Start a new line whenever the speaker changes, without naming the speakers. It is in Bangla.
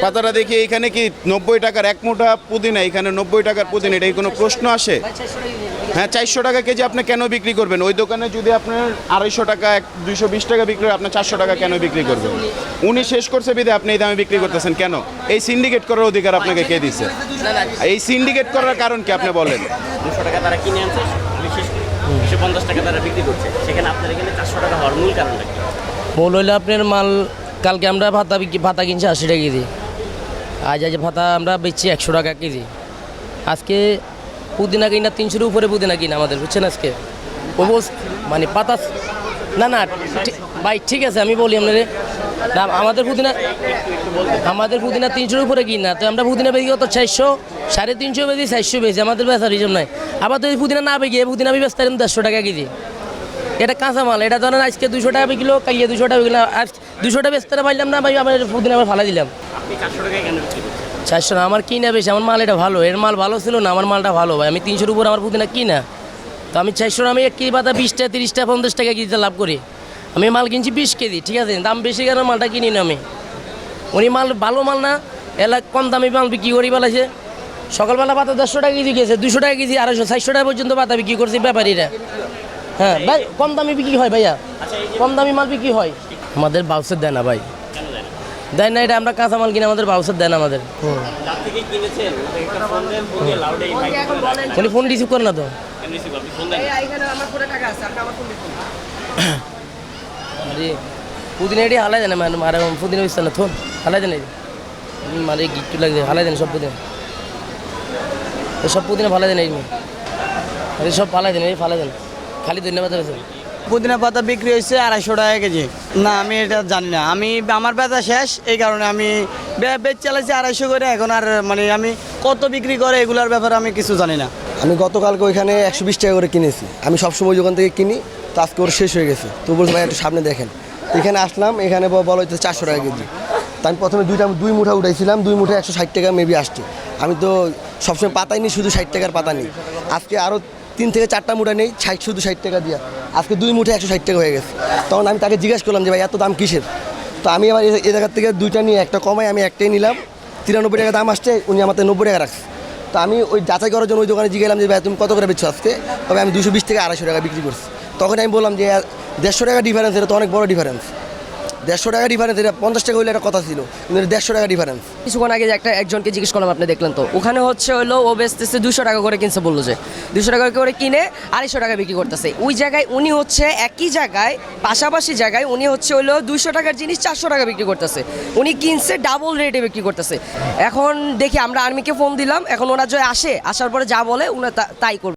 পাতাটা দেখি এখানে কি নব্বই টাকার এক মুঠা পুদিনা? এখানে নব্বই টাকার পুদিনা এটা কি কোনো প্রশ্ন আসে? হ্যাঁ চারশো টাকা কেজি আপনি কেন বিক্রি করবেন? ওই দোকানে যদি আপনার আড়াইশো টাকা এক দুইশো বিশ টাকা বিক্রি হয় আপনার চারশো টাকা কেন বিক্রি করবেন? উনি শেষ করছে বিদে আপনি এই দামে বিক্রি করতেছেন কেন? এই সিন্ডিকেট করার অধিকার আপনাকে কে দিছে? এই সিন্ডিকেট করার কারণ কি আপনি বলেন?
দুশো টাকা তারা কিনে আনছে দুশো পঞ্চাশ টাকা তারা বিক্রি করছে। সেখানে আপনার এখানে চারশো টাকা হওয়ার মূল কারণটা কি?
মূল হইলে আপনার মাল কালকে আমরা ভাতা ভাতা কিনছি আশি টাকা কেজি। আজ আজ ভাতা আমরা বেচছি একশো টাকা কেজি। আজকে পুদিনা কিনা তিনশোর উপরে পুদিনা কিনা আমাদের, বুঝছেন আজকে? মানে পাতা না না ভাই, ঠিক আছে, আমি বলি আপনার। না, আমাদের পুদিনা আমাদের পুদিনা তিনশোর উপরে কিনা, তো আমরা পুদিনা বেশি কত? চারশো? সাড়ে তিনশো বেশি চারশো বেশি আমাদের বেচার হিসাব নাই। আবার যদি পুদিনা না বেগে পুদিনা আমি বেচতে পারেন দেড়শো টাকা কেজি। এটা কাঁচামাল, এটা ধরেন আজকে দুশো টাকা বিকিলো কালিয়ে দুশো টাকা বিকিলো আর দুশো টাকা বেচতে পারলাম না ভাই আমার পুদিন আবার ফালা দিলাম।
চারশো
না আমার কিনা বেশি আমার মাল এটা ভালো এর মাল ভালো ছিল না আমার মালটা ভালো ভাই। আমি তিনশোর উপর আমার পুদিনা কিনা তো আমি চারশো আমি এক কেজি পাতা বিশটা তিরিশটা পঞ্চাশ টাকা কেজিতে লাভ করি। আমি মাল কিনছি বিশ কেজি ঠিক আছে? দাম বেশি কেন মালটা কিনি না আমি? উনি মাল ভালো মাল না এলা কম দামি মাল বিক্রি করি বেলাছে। সকালবেলা পাতা দেড়শো টাকা কেজি গেছে দুশো টাকা কেজি আড়াইশো চারশো টাকা পর্যন্ত পাতা বিক্রি করছে ব্যাপারীরা। হ্যাঁ ভাই কম দামি বিক্রি হয় ভাইয়া। কম দামি মাল বিক্রি হয়। আমাদের বাউসের দেয় না ভাই। দেয় না, এটা আমরা কাঁচামাল কিনে আমাদের বাউসের দেয় না আমাদের
ফোন দেন
রিসিভ করে না তো?
দেন
পুদিনা এটি হালাই দেন মানে মারে পুদিনা বিস্তার না থোন হালাই দেন মানে গিট্টু লাগছে, হালাই দেন সব পুদিনা। সব পুদিনা ফালাই দেন এই সব ফালাই দেন এই ফালাই দেন। খালি ধন্যবাদ আছে
পুদিনা পাতা বিক্রি হয়েছে আড়াইশো টাকা কেজি। না, আমি এটা জানি না। আমি, আমার ব্যথা শেষ, এই কারণে আমি বেচ চালাইছি আড়াইশো করে। এখন আর মানে আমি কত বিক্রি করে এগুলোর ব্যাপারে আমি কিছু জানি না।
আমি গতকালকে ওইখানে একশো বিশ টাকা করে কিনেছি। আমি সবসময় দোকান থেকে কিনি, তো আজকে ওর শেষ হয়ে গেছে। তো বলছি, ভাই, একটু সামনে দেখেন। এখানে আসলাম, এখানে বলা হচ্ছে চারশো টাকা কেজি। তা আমি প্রথমে দুইটা, দুই মুঠা উঠাইছিলাম, দুই মুঠা একশো ষাট টাকা মেবি আসছে। আমি তো সবসময় পাতাই নিই শুধু ষাট টাকার পাতা নিই আজকে আরও তিন থেকে চারটা মুঠা নেই, ষাট, শুধু ষাট টাকা দিয়া। আজকে দুই মুঠে একশো ষাট টাকা হয়ে গেছে। তখন আমি তাকে জিজ্ঞেস করলাম যে, ভাই, এত দাম কিসের? তো আমি আবার এ- জায়গার থেকে দুইটা নিয়ে একটা কমাই, আমি একটাই নিলাম। তিরানব্বই টাকা দাম আসছে, উনি আমাদের নব্বই টাকা রাখছে। তো আমি ওই যাচাই করার জন্য ওই দোকানে জিজ্ঞাসলাম যে, ভাই, তুমি কত করে বেচছো আজকে? তবে আমি দুশো বিশ থেকে আড়াইশো টাকা বিক্রি করছি। তখন আমি বললাম যে, দেড়শো টাকা ডিফারেন্স এটা তো অনেক বড় ডিফারেন্স দেড়শো টাকা ডিফারেন্স এটা পঞ্চাশ টাকা হইলে একটা কথা ছিল, কিন্তু দেড়শো টাকা ডিফারেন্স
কিছুক্ষণ আগে যে একটা একজনকে জিজ্ঞেস করলাম আপনি দেখলেন তো, ওখানে হচ্ছে হলো ও বেচতেছে দুশো টাকা করে কিনছে বলল যে দুশো টাকা করে কিনে আড়াইশো টাকা বিক্রি করতেছে। ওই জায়গায় উনি হচ্ছে একই জায়গায়, পাশাপাশি জায়গায় উনি হচ্ছে হলো দুশো টাকার জিনিস চারশো টাকা বিক্রি করতেছে। উনি কিনছে ডাবল রেটে বিক্রি করতেছে। এখন দেখি আমরা আর্মিকে ফোন দিলাম, এখন ওরা যে আসে, আসার পরে যা বলে, উনি তাই করবে।